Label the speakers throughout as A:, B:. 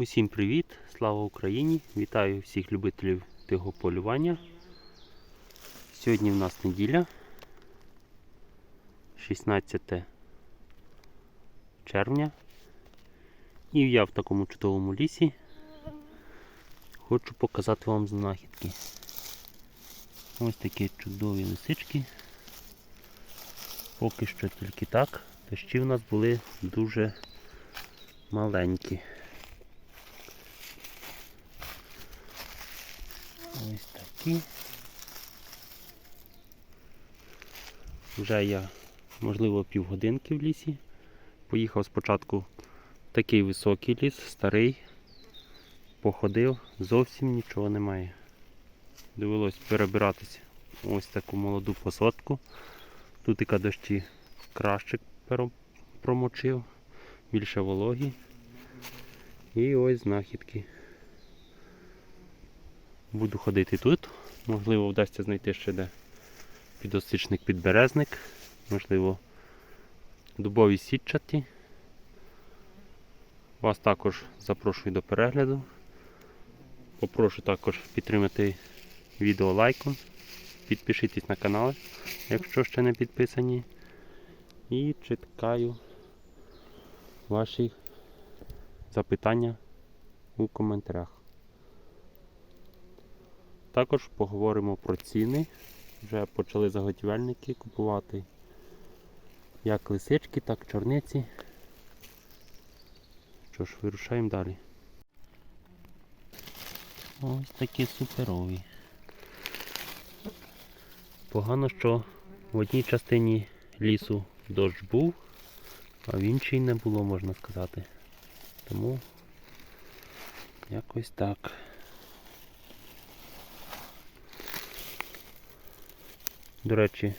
A: Усім привіт! Слава Україні! Вітаю всіх любителів тихого полювання. Сьогодні в нас неділя, 16 червня. І я в такому чудовому лісі хочу показати вам знахідки. Ось такі чудові лисички. Поки що тільки так. Дощі в нас були дуже маленькі. Ось. Вже я, можливо, півгодинки в лісі. Поїхав спочатку такий високий ліс, старий. Походив, зовсім нічого немає. Довелось перебиратися ось таку молоду посадку. Тут яка дощі краще промочив, більше вологі. І ось знахідки. Буду ходити тут. Можливо, вдасться знайти ще де підосичник підберезник, можливо, дубові сітчаті. Вас також запрошую до перегляду. Попрошу також підтримати відео лайком. Підпишіться на канал, якщо ще не підписані. І чекаю ваші запитання у коментарях. Також поговоримо про ціни. Вже почали заготівельники купувати як лисички, так і чорниці. Що ж, вирушаємо далі. Ось такі суперові. Погано, що в одній частині лісу дощ був, а в іншій не було, можна сказати. Тому якось так. До речі,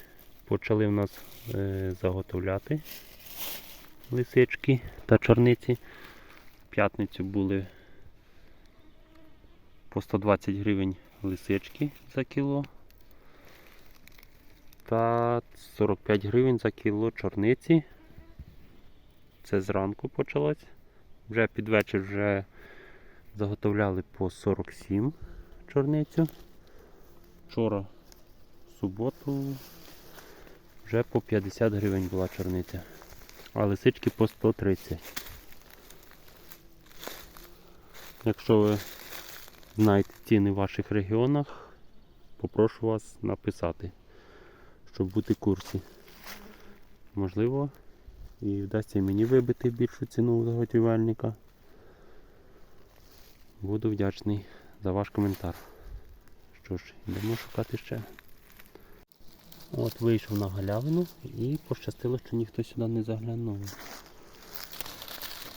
A: почали в нас е, заготовляти лисички та чорниці. В п'ятницю були по 120 гривень лисички за кіло та 45 гривень за кіло чорниці. Це зранку почалось. Вже під вечір вже заготовляли по 47 чорницю. Вчора суботу вже по 50 гривень була чорниця, а лисички по 130. Якщо ви знаєте ціни в ваших регіонах, попрошу вас написати, щоб бути в курсі. Можливо, і вдасться мені вибити більшу ціну заготівельника. Буду вдячний за ваш коментар. Що ж, йдемо шукати ще. От вийшов на галявину і пощастило, що ніхто сюди не заглянув.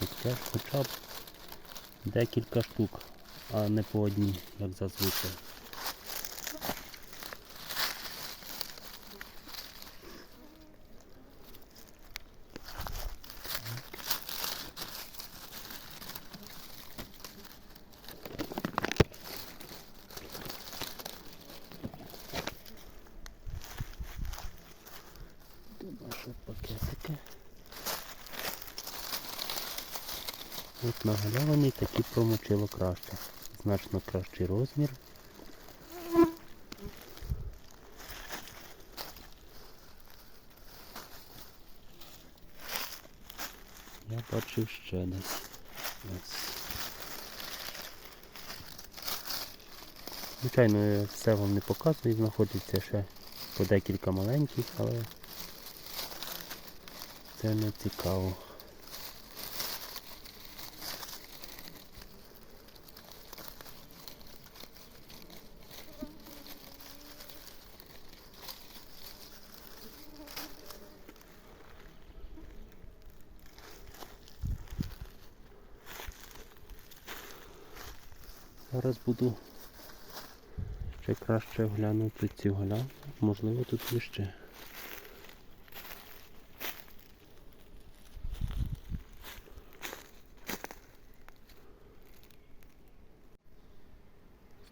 A: Хоча, хоча б декілька штук, а не по одній, як зазвичай. От на галявині такі промочило краще. Значно кращий розмір. Я бачив ще десь. Ось. Звичайно, я все вам не показую, знаходиться ще по декілька маленьких, але це не цікаво. Зараз буду ще краще оглянути цю галявину. Можливо тут є ще.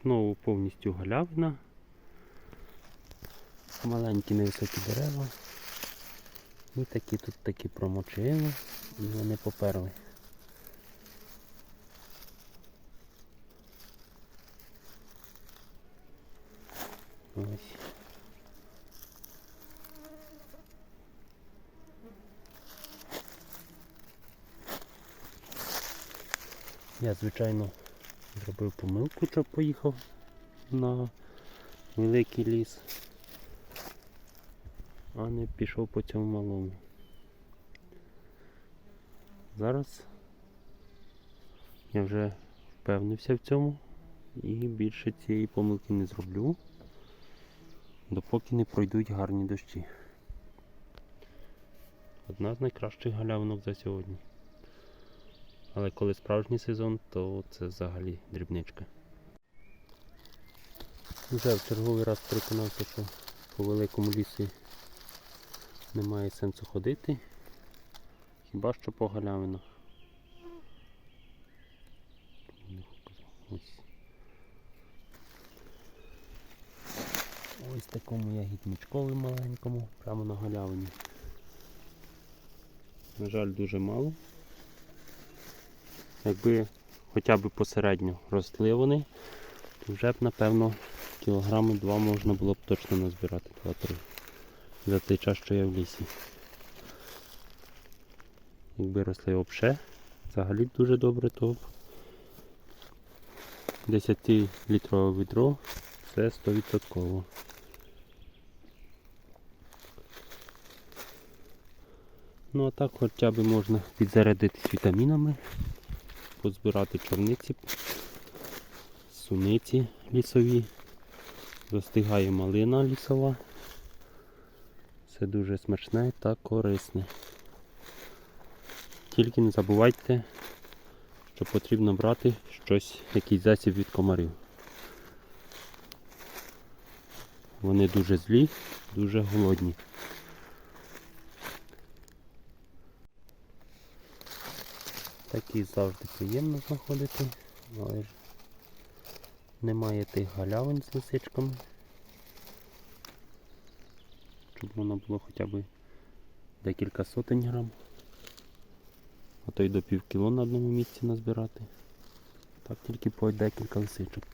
A: Знову повністю галявина. Маленькі невисокі дерева. І такі тут такі промочили і вони поперли. Ось. Я, звичайно, зробив помилку, що поїхав на великий ліс, а не пішов по цьому малому. Зараз я вже впевнився в цьому і більше цієї помилки не зроблю, допоки не пройдуть гарні дощі. Одна з найкращих галявинок за сьогодні. Але коли справжній сезон, то це взагалі дрібничка. Вже в черговий раз переконався, що по великому лісі немає сенсу ходити. Хіба що по галявинах. Ось. Ось такому ягідничкові маленькому, прямо на галявині. На жаль, дуже мало. Якби хоча б посередньо росли вони, то вже б, напевно, кілограми два можна було б точно назбирати, два-три. За той час, що я в лісі. Якби росли обше, взагалі дуже добре, то б 10-літрове відро це 100%. Ну а так хоча б можна підзарядитись вітамінами, позбирати чорниці, суниці лісові, достигає малина лісова. Все дуже смачне та корисне. Тільки не забувайте, що потрібно брати щось, якийсь засіб від комарів. Вони дуже злі, дуже голодні. Такі завжди приємно знаходити, але ж немає тих галявин з лисичками. Щоб воно було хоча б декілька сотень грам. А то й до пів кіло на одному місці назбирати. Так тільки по декілька лисичок.